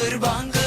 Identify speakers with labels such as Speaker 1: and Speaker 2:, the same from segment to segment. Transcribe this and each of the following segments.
Speaker 1: bangır bangır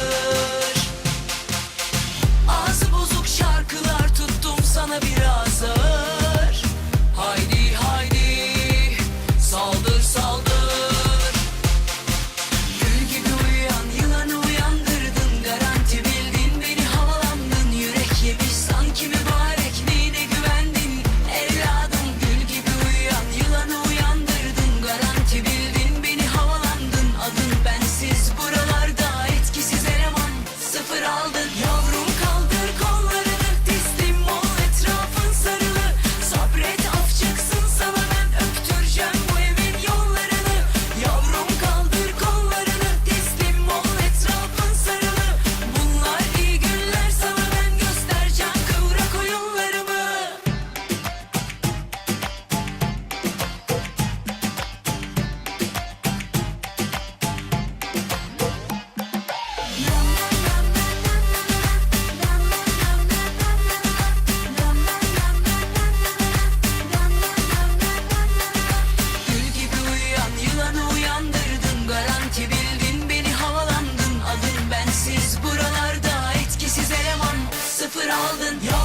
Speaker 1: all aldın Yok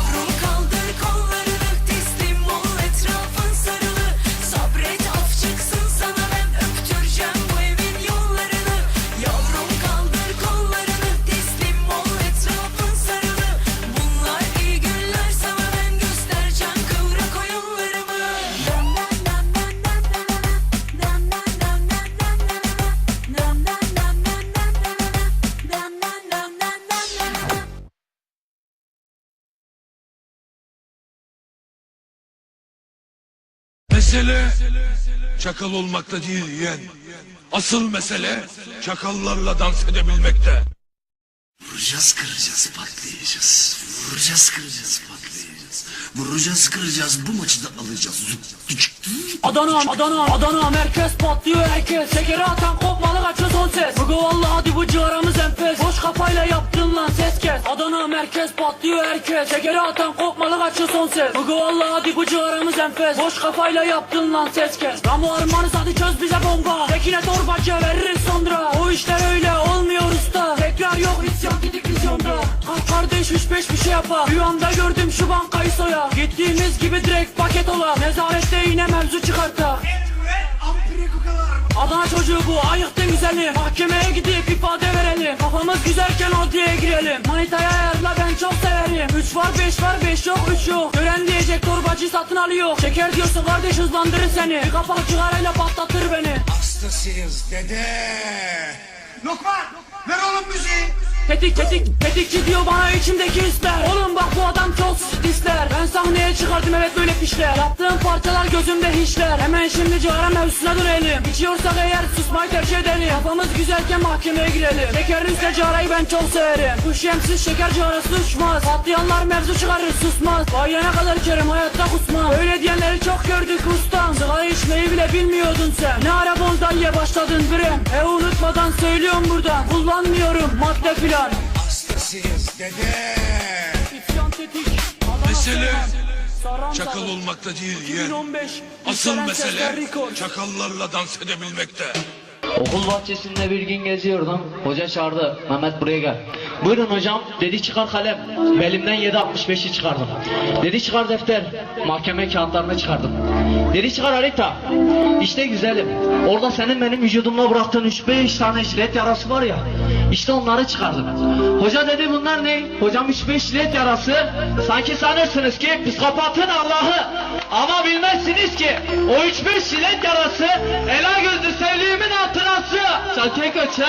Speaker 2: Mesele çakal olmakta değil yeğen. Asıl mesele çakallarla dans edebilmekte.
Speaker 3: Vuracağız kıracağız patlayacağız. Vuracağız kıracağız patlayacağız. Vuracağız kıracağız bu maçı da alacağız.
Speaker 4: Adana, Adana, Adana merkez patlıyor herkes Şekeri atan kopmalı kaçıyor son ses Bugü valla hadi bu ciğaramız enfes Boş kafayla yaptın lan ses kes Adana merkez patlıyor herkes. Şekeri atan kopmalı kaçıyor son ses. Bugü valla hadi bu ciğaramız enfes. Boş kafayla yaptın lan ses kes. Ramo armanız hadi çöz bize bomba. Tekine torbacı veririz sonra. O işler öyle olmuyor usta. Tekrar yok isyan gidik vizyonda. Ah kardeş üç beş bir şey yapar. Rüyamda gördüm şu bankayı soya. Gittiğimiz gibi direkt paket ola. Nezarette yine mevzu çıkarta Adana çocuğu bu ayıktı güzeli. Mahkemeye gidip ifade verelim. Kafamız güzelken adliyeye girelim. Manitaya ayarla ben çok severim. 3 var 5 var 5 yok 3 yok. Gören diyecek torbacı satın alıyor. Şeker diyorsun kardeş hızlandırır seni. Bir kapak cigarayla patlatır beni.
Speaker 5: Hastasıyız dede. Lokman ver oğlum müziği.
Speaker 4: Tetik tetik tetikçi diyor bana içimdeki hisler Oğlum bak bu adam çok ister Ben sahneye çıkardım evet böyle fişler Yaptığım parçalar gözümde hiçler. Hemen şimdi cigara mevzusuna dönelim. İçiyorsak eğer susmayı tercih edelim. Kafamız güzelken mahkemeye girelim. Şekerli üstte cigarayı ben çok severim. Bu şemsiz şeker cigarası uçmaz Patlayanlar mevzu çıkarır susmaz. Bayana kadar içerim hayatta kusmam Öyle diyenleri çok gördük ustam. Sigara içmeyi bile bilmiyordun sen. Ne ara bonzaiye başladın bre E unutmadan söylüyorum buradan Kullanmıyorum madde filan
Speaker 5: Hastasıyız dede.
Speaker 4: İsyan tetik
Speaker 2: Mesele çakal olmakta değil yeğen.
Speaker 4: 2015
Speaker 2: Asıl mesele çakallarla dans edebilmekte.
Speaker 6: Okul bahçesinde bir gün geziyordum. Hoca çağırdı. Mehmet buraya gel. Buyurun hocam. Dedi çıkar kalem. Belimden 7.65'i çıkardım. Dedi çıkar defter. Mahkeme kağıtlarını çıkardım. Dedi çıkar harita. İşte güzelim. Orada senin benim vücudumda bıraktığın 3-5 tane jilet yarası var ya. İşte onları çıkardım. Hoca dedi bunlar ne? Hocam 3-5 jilet yarası. Sanki sanırsınız ki psikopatın Allah'ı. Ama bilmezsiniz ki o 3-5 jilet yarası Ela gözlü sevdiğimin hatırası. Çake kaça.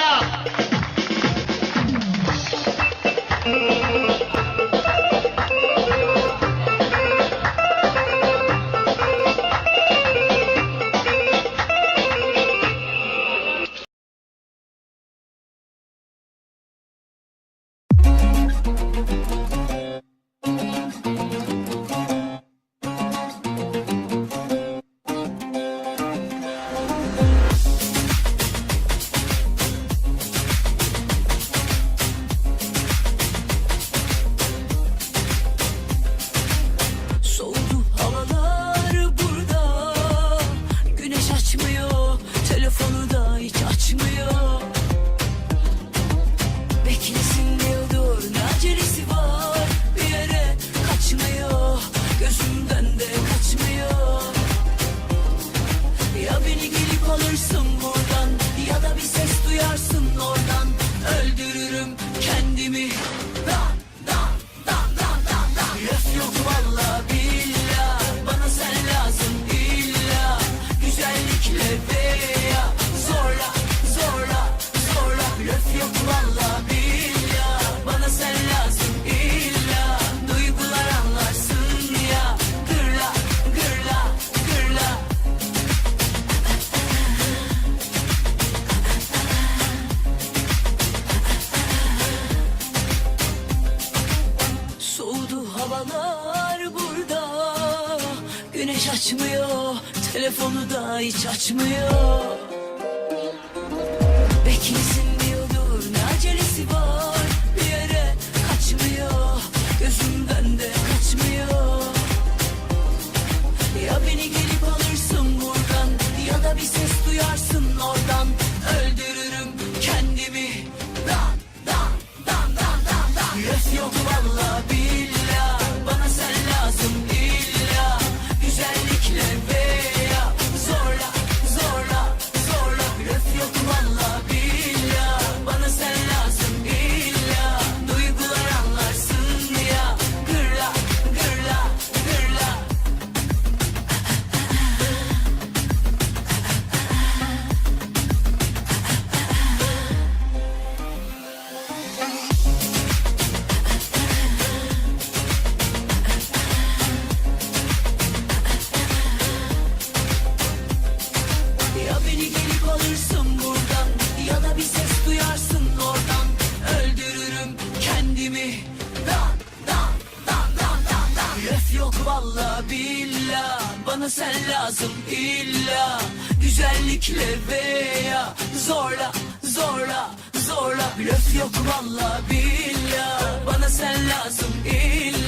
Speaker 1: Telefonu da hiç açmıyor. Beklesin diyordur Ne acelesi var? Bir yere kaçmıyor Gözümden de kaçmıyor. Ya beni gelip alırsın buradan Ya da bir ses duyarsın oradan. Öldürürüm kendimi. Dan dan dan dan dan dan Laf yok valla billah lazım illa Güzellikle veya Zorla zorla zorla. Blöf yok valla billah. Bana sen lazım illa